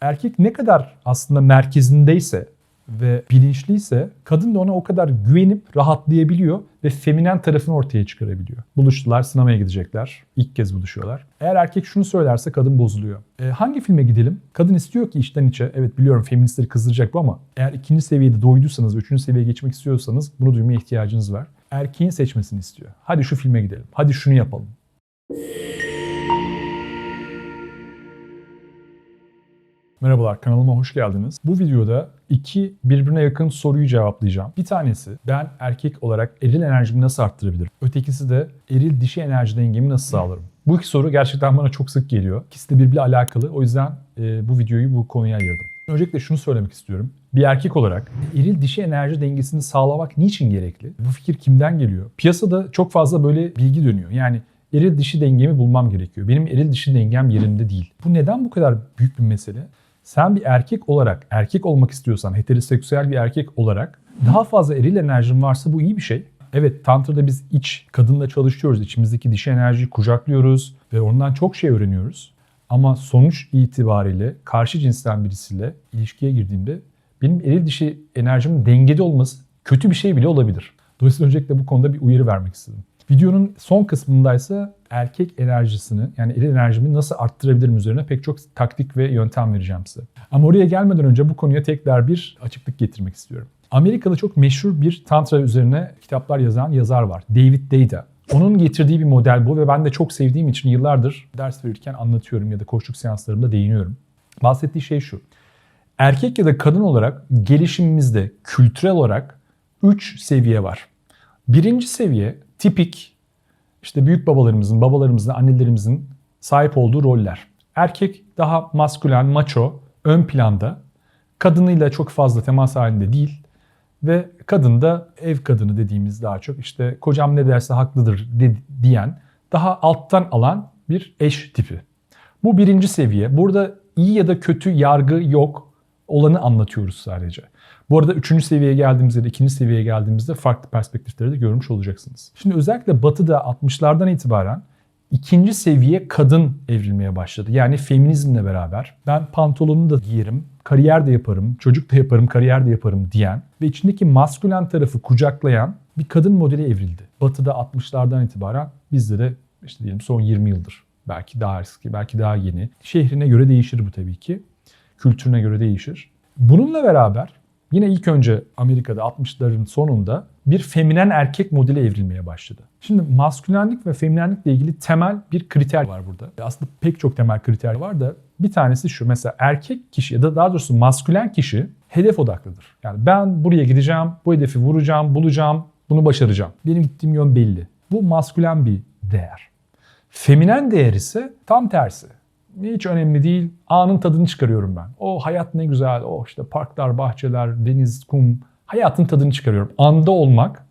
Erkek ne kadar aslında merkezindeyse ve bilinçliyse kadın da ona o kadar güvenip rahatlayabiliyor ve feminen tarafını ortaya çıkarabiliyor. Buluştular, sinemaya gidecekler. İlk kez buluşuyorlar. Eğer erkek şunu söylerse kadın bozuluyor. E, hangi filme gidelim? Kadın istiyor ki içten içe, evet biliyorum feministleri kızdıracak bu ama eğer ikinci seviyede doyduysanız üçüncü seviyeye geçmek istiyorsanız bunu duymaya ihtiyacınız var. Erkeğin seçmesini istiyor. Hadi şu filme gidelim. Hadi şunu yapalım. Merhabalar kanalıma hoş geldiniz. Bu videoda iki birbirine yakın soruyu cevaplayacağım. Bir tanesi ben erkek olarak eril enerjimi nasıl arttırabilirim? Ötekisi de eril dişi enerji dengemi nasıl sağlarım? Bu iki soru gerçekten bana çok sık geliyor. İkisi de birbiriyle alakalı. O yüzden e, bu videoyu bu konuya ayırdım. Öncelikle şunu söylemek istiyorum. Bir erkek olarak eril dişi enerji dengesini sağlamak niçin gerekli? Bu fikir kimden geliyor? Piyasada çok fazla böyle bilgi dönüyor. Yani eril dişi dengemi bulmam gerekiyor. Benim eril dişi dengem yerinde değil. Bu neden bu kadar büyük bir mesele? Sen bir erkek olarak, erkek olmak istiyorsan, heteroseksüel bir erkek olarak daha fazla eril enerjin varsa bu iyi bir şey. Evet Tantra'da biz iç kadınla çalışıyoruz. İçimizdeki dişi enerjiyi kucaklıyoruz ve ondan çok şey öğreniyoruz. Ama sonuç itibariyle karşı cinsten birisiyle ilişkiye girdiğimde benim eril dişi enerjimin dengede olması kötü bir şey bile olabilir. Dolayısıyla öncelikle bu konuda bir uyarı vermek istedim. Videonun son kısmındaysa erkek enerjisini yani eril enerjimi nasıl arttırabilirim üzerine pek çok taktik ve yöntem vereceğim size. Ama oraya gelmeden önce bu konuya tekrar bir açıklık getirmek istiyorum. Amerika'da çok meşhur bir tantra üzerine kitaplar yazan yazar var. David Deida. Onun getirdiği bir model bu ve ben de çok sevdiğim için yıllardır ders verirken anlatıyorum ya da koçluk seanslarımda değiniyorum. Bahsettiği şey şu. Erkek ya da kadın olarak gelişimimizde kültürel olarak 3 seviye var. Birinci seviye tipik işte büyük babalarımızın, babalarımızın, annelerimizin sahip olduğu roller. Erkek daha maskülen, maço, ön planda. Kadınıyla çok fazla temas halinde değil. Ve kadın da ev kadını dediğimiz daha çok işte kocam ne derse haklıdır de, diyen daha alttan alan bir eş tipi. Bu birinci seviye. Burada iyi ya da kötü yargı yok. Olanı anlatıyoruz sadece. Bu arada üçüncü seviyeye geldiğimizde de ikinci seviyeye geldiğimizde farklı perspektifleri de görmüş olacaksınız. Şimdi özellikle batıda 60'lardan itibaren ikinci seviye kadın evrilmeye başladı. Yani feminizmle beraber ben pantolonu da giyerim, kariyer de yaparım, çocuk da yaparım, kariyer de yaparım diyen ve içindeki maskülen tarafı kucaklayan bir kadın modeli evrildi. Batıda 60'lardan itibaren bizde de işte diyelim son 20 yıldır. Belki daha eski, belki daha yeni. Şehrine göre değişir bu tabii ki. Kültürüne göre değişir. Bununla beraber Yine ilk önce Amerika'da 60'ların sonunda bir feminen erkek modeli evrilmeye başladı. Şimdi maskülenlik ve feminenlikle ilgili temel bir kriter var burada. Aslında pek çok temel kriter var da bir tanesi şu. Mesela erkek kişi ya da daha doğrusu maskülen kişi hedef odaklıdır. Yani ben buraya gideceğim, bu hedefi vuracağım, bulacağım, bunu başaracağım. Benim gittiğim yön belli. Bu maskülen bir değer. Feminen değer ise tam tersi hiç önemli değil. Anın tadını çıkarıyorum ben. O hayat ne güzel. O işte parklar, bahçeler, deniz, kum. Hayatın tadını çıkarıyorum. Anda olmak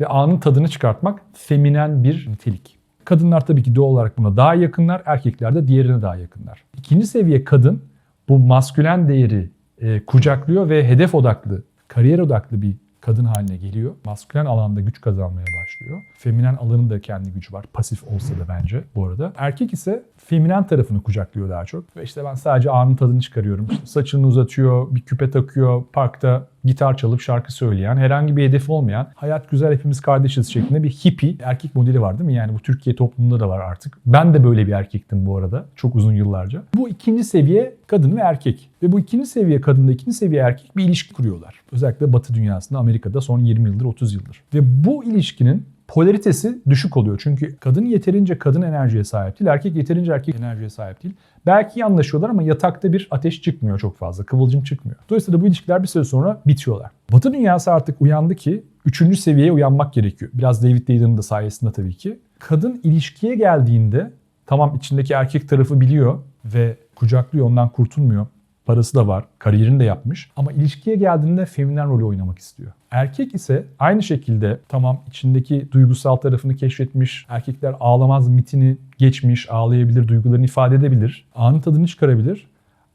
ve anın tadını çıkartmak feminen bir nitelik. Kadınlar tabii ki doğal olarak buna daha yakınlar, erkekler de diğerine daha yakınlar. İkinci seviye kadın bu maskülen değeri e, kucaklıyor ve hedef odaklı, kariyer odaklı bir kadın haline geliyor. Maskülen alanda güç kazanmaya başlıyor. Feminen alanın da kendi gücü var. Pasif olsa da bence bu arada. Erkek ise feminen tarafını kucaklıyor daha çok. Ve işte ben sadece anın tadını çıkarıyorum. İşte saçını uzatıyor, bir küpe takıyor, parkta gitar çalıp şarkı söyleyen, herhangi bir hedefi olmayan, hayat güzel hepimiz kardeşiz şeklinde bir hippie erkek modeli var değil mi? Yani bu Türkiye toplumunda da var artık. Ben de böyle bir erkektim bu arada çok uzun yıllarca. Bu ikinci seviye kadın ve erkek. Ve bu ikinci seviye kadınla ikinci seviye erkek bir ilişki kuruyorlar. Özellikle Batı dünyasında, Amerika'da son 20 yıldır, 30 yıldır. Ve bu ilişkinin polaritesi düşük oluyor. Çünkü kadın yeterince kadın enerjiye sahip değil, erkek yeterince erkek enerjiye sahip değil. Belki iyi anlaşıyorlar ama yatakta bir ateş çıkmıyor çok fazla, kıvılcım çıkmıyor. Dolayısıyla bu ilişkiler bir süre sonra bitiyorlar. Batı dünyası artık uyandı ki üçüncü seviyeye uyanmak gerekiyor. Biraz David Dayden'ın da sayesinde tabii ki. Kadın ilişkiye geldiğinde tamam içindeki erkek tarafı biliyor ve kucaklıyor ondan kurtulmuyor. Parası da var, kariyerini de yapmış ama ilişkiye geldiğinde feminen rolü oynamak istiyor. Erkek ise aynı şekilde tamam içindeki duygusal tarafını keşfetmiş, erkekler ağlamaz mitini geçmiş, ağlayabilir, duygularını ifade edebilir, anın tadını çıkarabilir.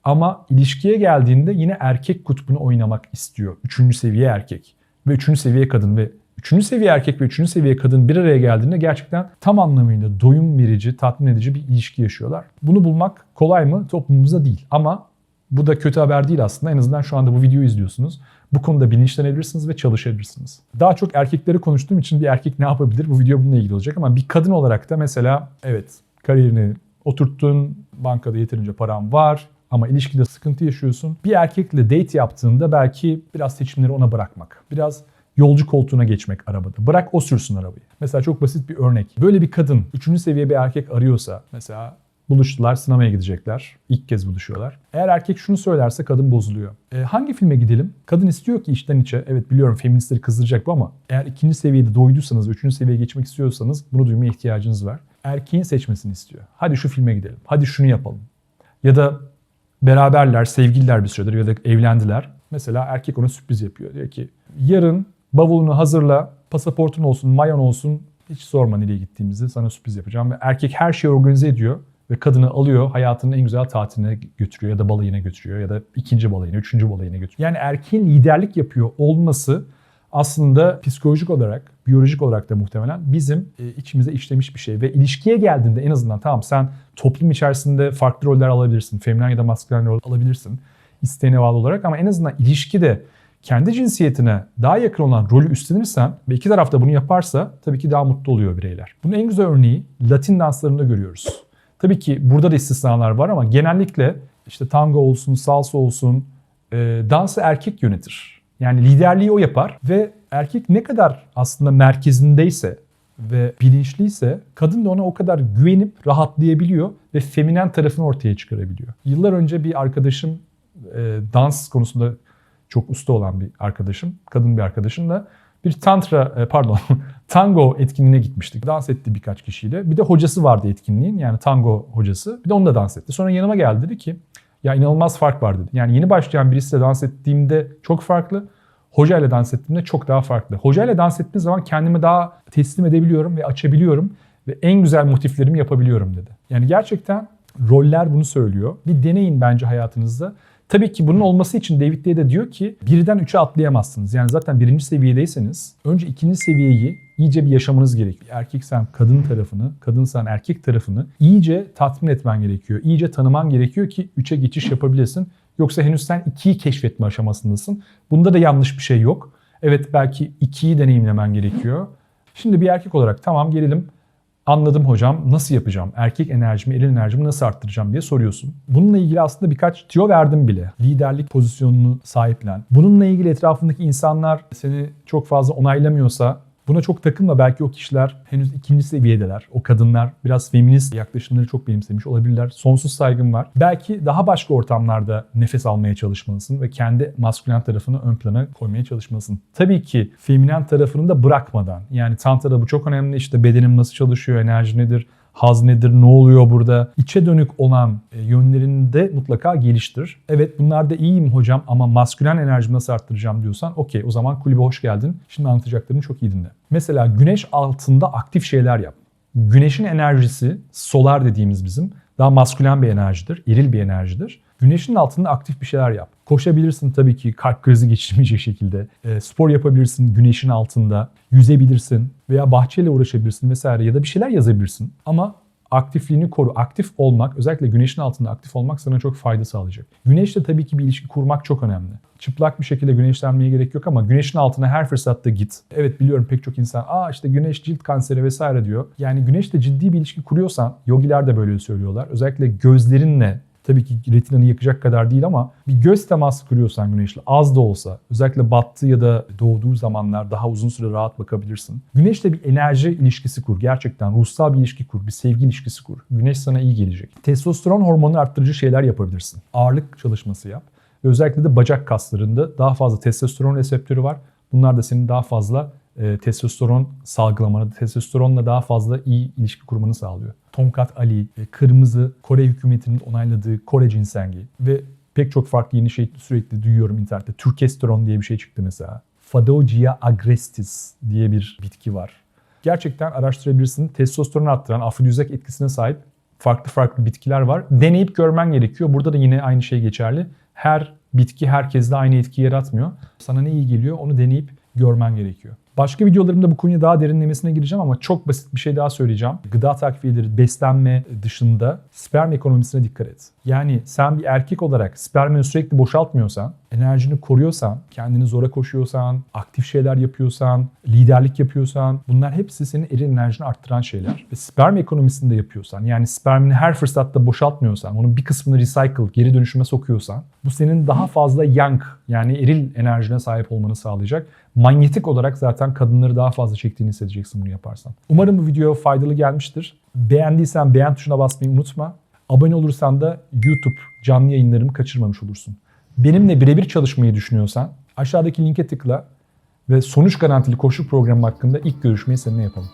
Ama ilişkiye geldiğinde yine erkek kutbunu oynamak istiyor. Üçüncü seviye erkek ve üçüncü seviye kadın ve Üçüncü seviye erkek ve üçüncü seviye kadın bir araya geldiğinde gerçekten tam anlamıyla doyum verici, tatmin edici bir ilişki yaşıyorlar. Bunu bulmak kolay mı? Toplumumuzda değil. Ama Bu da kötü haber değil aslında. En azından şu anda bu videoyu izliyorsunuz. Bu konuda bilinçlenebilirsiniz ve çalışabilirsiniz. Daha çok erkekleri konuştuğum için bir erkek ne yapabilir? Bu video bununla ilgili olacak ama bir kadın olarak da mesela evet kariyerini oturttun, bankada yeterince param var ama ilişkide sıkıntı yaşıyorsun. Bir erkekle date yaptığında belki biraz seçimleri ona bırakmak. Biraz yolcu koltuğuna geçmek arabada. Bırak o sürsün arabayı. Mesela çok basit bir örnek. Böyle bir kadın 3. seviye bir erkek arıyorsa mesela buluştular sinemaya gidecekler. İlk kez buluşuyorlar. Eğer erkek şunu söylerse kadın bozuluyor. E, hangi filme gidelim? Kadın istiyor ki içten içe evet biliyorum feministleri kızdıracak bu ama eğer ikinci seviyede doyduysanız, üçüncü seviyeye geçmek istiyorsanız bunu duymaya ihtiyacınız var. Erkeğin seçmesini istiyor. Hadi şu filme gidelim. Hadi şunu yapalım. Ya da beraberler, sevgililer bir süredir ya da evlendiler. Mesela erkek ona sürpriz yapıyor. Diyor ki yarın bavulunu hazırla, pasaportun olsun, mayon olsun. Hiç sorma nereye gittiğimizi sana sürpriz yapacağım. Ve erkek her şeyi organize ediyor ve kadını alıyor hayatının en güzel tatiline götürüyor ya da balayına götürüyor ya da ikinci balayına, üçüncü balayına götürüyor. Yani erkeğin liderlik yapıyor olması aslında psikolojik olarak, biyolojik olarak da muhtemelen bizim e, içimize işlemiş bir şey. Ve ilişkiye geldiğinde en azından tamam sen toplum içerisinde farklı roller alabilirsin. Feminen ya da maskülen rol alabilirsin. isteğine bağlı olarak ama en azından ilişkide kendi cinsiyetine daha yakın olan rolü üstlenirsen ve iki tarafta bunu yaparsa tabii ki daha mutlu oluyor bireyler. Bunun en güzel örneği Latin danslarında görüyoruz. Tabii ki burada da istisnalar var ama genellikle işte tango olsun, salsa olsun e, dansı erkek yönetir. Yani liderliği o yapar ve erkek ne kadar aslında merkezindeyse ve bilinçliyse kadın da ona o kadar güvenip rahatlayabiliyor ve feminen tarafını ortaya çıkarabiliyor. Yıllar önce bir arkadaşım e, dans konusunda çok usta olan bir arkadaşım, kadın bir arkadaşım da bir tantra e, pardon tango etkinliğine gitmiştik. Dans etti birkaç kişiyle. Bir de hocası vardı etkinliğin yani tango hocası. Bir de onunla dans etti. Sonra yanıma geldi dedi ki ya inanılmaz fark var dedi. Yani yeni başlayan birisiyle dans ettiğimde çok farklı. Hocayla dans ettiğimde çok daha farklı. Hocayla dans ettiğim zaman kendimi daha teslim edebiliyorum ve açabiliyorum ve en güzel motiflerimi yapabiliyorum dedi. Yani gerçekten roller bunu söylüyor. Bir deneyin bence hayatınızda. Tabii ki bunun olması için David Day de diyor ki birden üçe atlayamazsınız. Yani zaten birinci seviyedeyseniz önce ikinci seviyeyi iyice bir yaşamanız gerekiyor. Erkeksen kadın tarafını, kadınsan erkek tarafını iyice tatmin etmen gerekiyor. İyice tanıman gerekiyor ki üçe geçiş yapabilesin. Yoksa henüz sen ikiyi keşfetme aşamasındasın. Bunda da yanlış bir şey yok. Evet belki ikiyi deneyimlemen gerekiyor. Şimdi bir erkek olarak tamam gelelim Anladım hocam nasıl yapacağım? Erkek enerjimi, eril enerjimi nasıl arttıracağım diye soruyorsun. Bununla ilgili aslında birkaç tüyo verdim bile. Liderlik pozisyonunu sahiplen. Bununla ilgili etrafındaki insanlar seni çok fazla onaylamıyorsa Buna çok takılma belki o kişiler henüz ikinci seviyedeler. O kadınlar biraz feminist yaklaşımları çok benimsemiş olabilirler. Sonsuz saygım var. Belki daha başka ortamlarda nefes almaya çalışmalısın ve kendi maskülen tarafını ön plana koymaya çalışmalısın. Tabii ki feminen tarafını da bırakmadan. Yani tantrada bu çok önemli. İşte bedenim nasıl çalışıyor, enerji nedir, haz nedir, ne oluyor burada? İçe dönük olan e, yönlerini de mutlaka geliştir. Evet bunlarda iyiyim hocam ama maskülen enerjimi nasıl arttıracağım diyorsan okey o zaman kulübe hoş geldin. Şimdi anlatacaklarını çok iyi dinle. Mesela güneş altında aktif şeyler yap. Güneşin enerjisi solar dediğimiz bizim daha maskülen bir enerjidir, eril bir enerjidir. Güneşin altında aktif bir şeyler yap. Koşabilirsin tabii ki kalp krizi geçirmeyecek şekilde. E, spor yapabilirsin güneşin altında. Yüzebilirsin veya bahçeyle uğraşabilirsin vesaire ya da bir şeyler yazabilirsin. Ama aktifliğini koru. Aktif olmak, özellikle güneşin altında aktif olmak sana çok fayda sağlayacak. Güneşle tabii ki bir ilişki kurmak çok önemli. Çıplak bir şekilde güneşlenmeye gerek yok ama güneşin altına her fırsatta git. Evet biliyorum pek çok insan aa işte güneş cilt kanseri vesaire diyor. Yani güneşle ciddi bir ilişki kuruyorsan, yogiler de böyle söylüyorlar. Özellikle gözlerinle Tabii ki retinanı yakacak kadar değil ama bir göz teması kuruyorsan güneşle az da olsa özellikle battığı ya da doğduğu zamanlar daha uzun süre rahat bakabilirsin. Güneşle bir enerji ilişkisi kur. Gerçekten ruhsal bir ilişki kur. Bir sevgi ilişkisi kur. Güneş sana iyi gelecek. Testosteron hormonu arttırıcı şeyler yapabilirsin. Ağırlık çalışması yap. Özellikle de bacak kaslarında daha fazla testosteron reseptörü var. Bunlar da senin daha fazla e, testosteron salgılamanı, testosteronla daha fazla iyi ilişki kurmanı sağlıyor. Tomkat Ali, e, kırmızı Kore hükümetinin onayladığı Kore cinsengi ve pek çok farklı yeni şey sürekli duyuyorum internette. Türkesteron diye bir şey çıktı mesela. Fadogia agrestis diye bir bitki var. Gerçekten araştırabilirsin. Testosteron arttıran, afrodizyak etkisine sahip farklı farklı bitkiler var. Deneyip görmen gerekiyor. Burada da yine aynı şey geçerli. Her bitki herkeste aynı etki yaratmıyor. Sana ne iyi geliyor onu deneyip görmen gerekiyor. Başka videolarımda bu konuya daha derinlemesine gireceğim ama çok basit bir şey daha söyleyeceğim. Gıda takviyeleri, beslenme dışında sperm ekonomisine dikkat et. Yani sen bir erkek olarak spermini sürekli boşaltmıyorsan, enerjini koruyorsan, kendini zora koşuyorsan, aktif şeyler yapıyorsan, liderlik yapıyorsan bunlar hepsi senin eril enerjini arttıran şeyler. Ve sperm ekonomisinde yapıyorsan yani spermini her fırsatta boşaltmıyorsan, onun bir kısmını recycle, geri dönüşüme sokuyorsan bu senin daha fazla yang yani eril enerjine sahip olmanı sağlayacak. Manyetik olarak zaten kadınları daha fazla çektiğini hissedeceksin bunu yaparsan. Umarım bu video faydalı gelmiştir. Beğendiysen beğen tuşuna basmayı unutma. Abone olursan da YouTube canlı yayınlarımı kaçırmamış olursun. Benimle birebir çalışmayı düşünüyorsan aşağıdaki linke tıkla ve sonuç garantili koşu programı hakkında ilk görüşmeyi seninle yapalım.